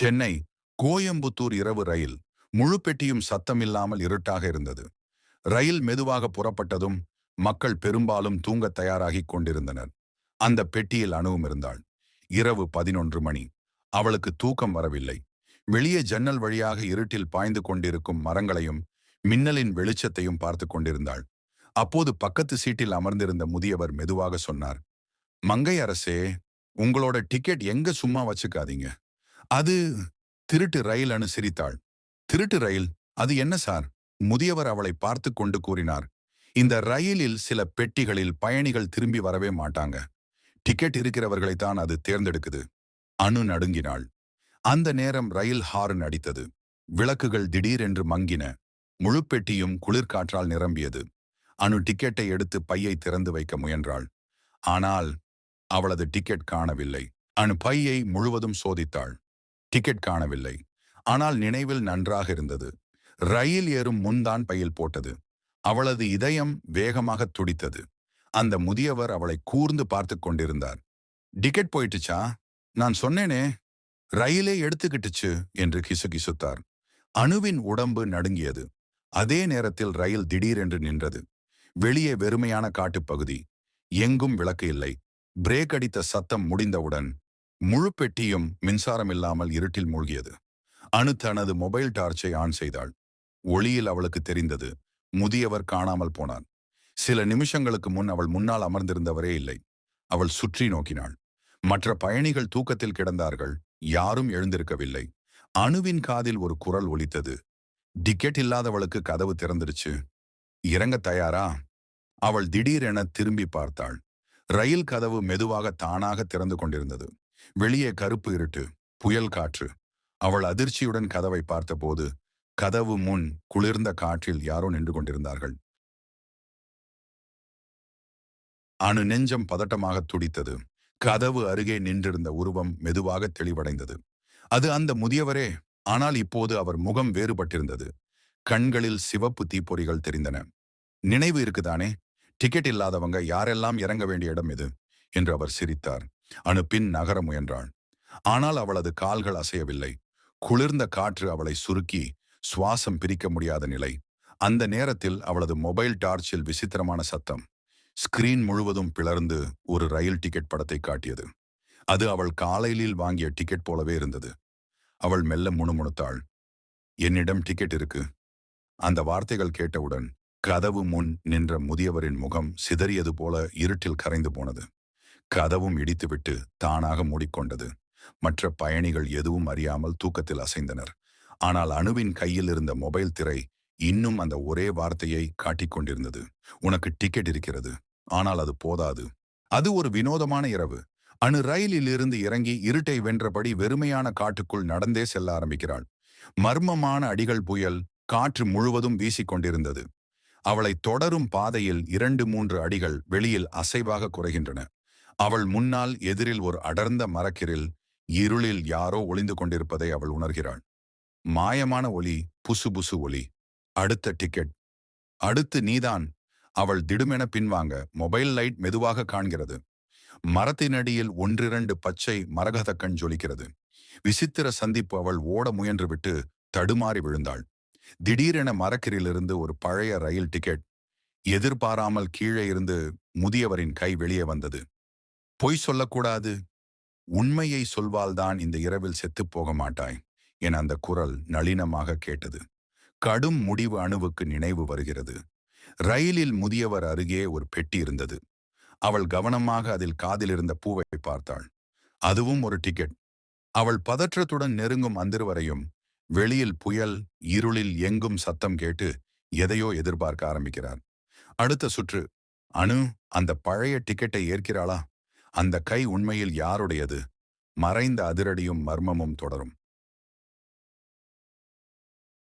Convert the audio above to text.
சென்னை கோயம்புத்தூர் இரவு ரயில் முழு பெட்டியும் சத்தமில்லாமல் இருட்டாக இருந்தது. ரயில் மெதுவாக புறப்பட்டதும் மக்கள் பெரும்பாலும் தூங்க தயாராகிக் கொண்டிருந்தனர். அந்த பெட்டியில் அணுவும் இருந்தாள். இரவு பதினொன்று மணி. அவளுக்கு தூக்கம் வரவில்லை. வெளியே ஜன்னல் வழியாக இருட்டில் பாய்ந்து கொண்டிருக்கும் மரங்களையும் மின்னலின் வெளிச்சத்தையும் பார்த்து கொண்டிருந்தாள். அப்போது பக்கத்து சீட்டில் அமர்ந்திருந்த முதியவர் மெதுவாக சொன்னார் மங்கை அரசே உங்களோட டிக்கெட் எங்க சும்மா வச்சுக்காதீங்க? அது திருட்டு ரயில் அனு சிரித்தாள் திருட்டு ரயில் அது என்ன சார்? முதியவர் அவளை பார்த்து கொண்டு கூறினார். இந்த ரயிலில் சில பெட்டிகளில் பயணிகள் திரும்பி வரவே மாட்டாங்க. டிக்கெட் இருக்கிறவர்களைத்தான் அது தேர்ந்தெடுக்குது. அணு நடுங்கினாள். அந்த நேரம் ரயில் ஹார்ன் அடித்தது. விளக்குகள் திடீரென்று மங்கின. முழு பெட்டியும் குளிர்காற்றால் நிரம்பியது. அணு டிக்கெட்டை எடுத்து பையை திறந்து வைக்க முயன்றாள். ஆனால் அவளது டிக்கெட் காணவில்லை. அணு பையை முழுவதும் சோதித்தாள். டிக்கெட் காணவில்லை. ஆனால் நினைவில் நன்றாக இருந்தது. ரயில் ஏறும் முன்தான் பையில் போட்டது. அவளது இதயம் வேகமாக துடித்தது. அந்த முதியவர் அவளை கூர்ந்து பார்த்து கொண்டிருந்தார். டிக்கெட் போயிட்டுச்சா? நான் சொன்னேனே ரயிலே எடுத்துக்கிட்டுச்சு என்று கிசு கிசுத்தார் அணுவின் உடம்பு நடுங்கியது. அதே நேரத்தில் ரயில் திடீரென்று நின்றது. வெளியே வெறுமையான காட்டுப்பகுதி எங்கும் விளக்கு இல்லை. பிரேக் அடித்த சத்தம் முடிந்தவுடன் முழு பெட்டியும் மின்சாரம் இல்லாமல் இருட்டில் மூழ்கியது. அணு தனது மொபைல் டார்ச்சை ஆன் செய்தாள். ஒளியில் அவளுக்கு தெரிந்தது முதியவர் காணாமல் போனார் சில நிமிஷங்களுக்கு முன் அவள் முன்னால் அமர்ந்திருந்தவரே இல்லை. அவள் சுற்றி நோக்கினாள். மற்ற பயணிகள் தூக்கத்தில் கிடந்தார்கள். யாரும் எழுந்திருக்கவில்லை. அணுவின் காதில் ஒரு குரல் ஒலித்தது. டிக்கெட் இல்லாதவளுக்கு கதவு திறந்துருச்சு இறங்க தயாரா? அவள் திடீரென திரும்பி பார்த்தாள். ரயில் கதவு மெதுவாக தானாக திறந்து கொண்டிருந்தது. வெளியே கருப்பு இருட்டு புயல் காற்று. அவள் அதிர்ச்சியுடன் கதவை பார்த்தபோது கதவு முன் குளிர்ந்த காற்றில் யாரோ நின்று கொண்டிருந்தார்கள். அணு நெஞ்சம் பதட்டமாக துடித்தது. கதவு அருகே நின்றிருந்த உருவம் மெதுவாக தெளிவடைந்தது. அது அந்த முதியவரே ஆனால் இப்போது அவர் முகம் வேறுபட்டிருந்தது. கண்களில் சிவப்பு தீப்பொறிகள் தெரிந்தன. நினைவு இருக்குதானே? டிக்கெட் இல்லாதவங்க யாரெல்லாம் இறங்க வேண்டிய இடம் இது? என்று அவர் சிரித்தார். அணு பின் நகர முயன்றாள். ஆனால் அவளது கால்கள் அசையவில்லை. குளிர்ந்த காற்று அவளை சுருக்கி சுவாசம் பிரிக்க முடியாத நிலை. அந்த நேரத்தில் அவளது மொபைல் டார்ச்சில் விசித்திரமான சத்தம். ஸ்கிரீன் முழுவதும் பிளர்ந்து ஒரு ரயில் டிக்கெட் படத்தை காட்டியது. அது அவள் காலையில் வாங்கிய டிக்கெட் போலவே இருந்தது. அவள் மெல்ல முணுமுணுத்தாள். என்னிடம் டிக்கெட் இருக்கு. அந்த வார்த்தைகள் கேட்டவுடன் கதவு முன் நின்ற முதியவரின் முகம் சிதறியது போல இருட்டில் கரைந்து போனது. கதவும் இடித்துவிட்டு தானாக மூடிக்கொண்டது. மற்ற பயணிகள் எதுவும் அறியாமல் தூக்கத்தில் அசைந்தனர். ஆனால் அணுவின் கையில் இருந்த மொபைல் திரை இன்னும் அந்த ஒரே வார்த்தையை காட்டிக்கொண்டிருந்தது உனக்கு டிக்கெட் இருக்கிறது. ஆனால் அது போதாது. அது ஒரு வினோதமான இரவு. அணு ரயிலில் இருந்து இறங்கி இருட்டை வென்றபடி வெறுமையான காட்டுக்குள் நடந்தே செல்ல ஆரம்பிக்கிறாள். மர்மமான அடிகள் புயல் காற்று முழுவதும் வீசிக்கொண்டிருந்தது அவளை தொடரும் பாதையில் இரண்டு மூன்று அடிகள் வெளியில் அசைவாக குறைகின்றன. அவள் முன்னால் எதிரில் ஒரு அடர்ந்த மரக்கிரில் இருளில் யாரோ ஒளிந்து கொண்டிருப்பதை அவள் உணர்கிறாள். மாயமான ஒளி புசு புசு ஒளி. அடுத்த டிக்கெட். அடுத்து நீதான். அவள் திடுமென பின்வாங்க. மொபைல் லைட் மெதுவாக காண்கிறது. மரத்தினடியில் ஒன்றிரண்டு பச்சை மரகதக்கண் ஜொலிக்கிறது. விசித்திர சந்திப்பு அவள் ஓட முயன்றுவிட்டு தடுமாறி விழுந்தாள். திடீரென மரக்கிரிலிருந்து ஒரு பழைய ரயில் டிக்கெட். எதிர்பாராமல் கீழே இருந்து முதியவரின் கை வெளியே வந்தது. பொய் சொல்லக்கூடாது. உண்மையை சொல்வால்தான் இந்த இரவில் செத்துப் போக மாட்டாய் என அந்த குரல் நளினமாக கேட்டது. கடும் முடிவு அணுவுக்கு நினைவு வருகிறது. ரயிலில் முதியவர் அருகே ஒரு பெட்டி இருந்தது. அவள் கவனமாக அதில் காதில் இருந்த பூவை பார்த்தாள். அதுவும் ஒரு டிக்கெட். அவள் பதற்றத்துடன் நெருங்கும் அந்திருவரையும் வெளியில் புயல் இருளில் எங்கும் சத்தம் கேட்டு எதையோ எதிர்பார்க்க ஆரம்பிக்கிறார். அடுத்த சுற்று அணு அந்த பழைய டிக்கெட்டை ஏற்கிறாளா? அந்த கை உண்மையில் யாருடையது? மறைந்த அதிரடியும் மர்மமும் தொடரும்.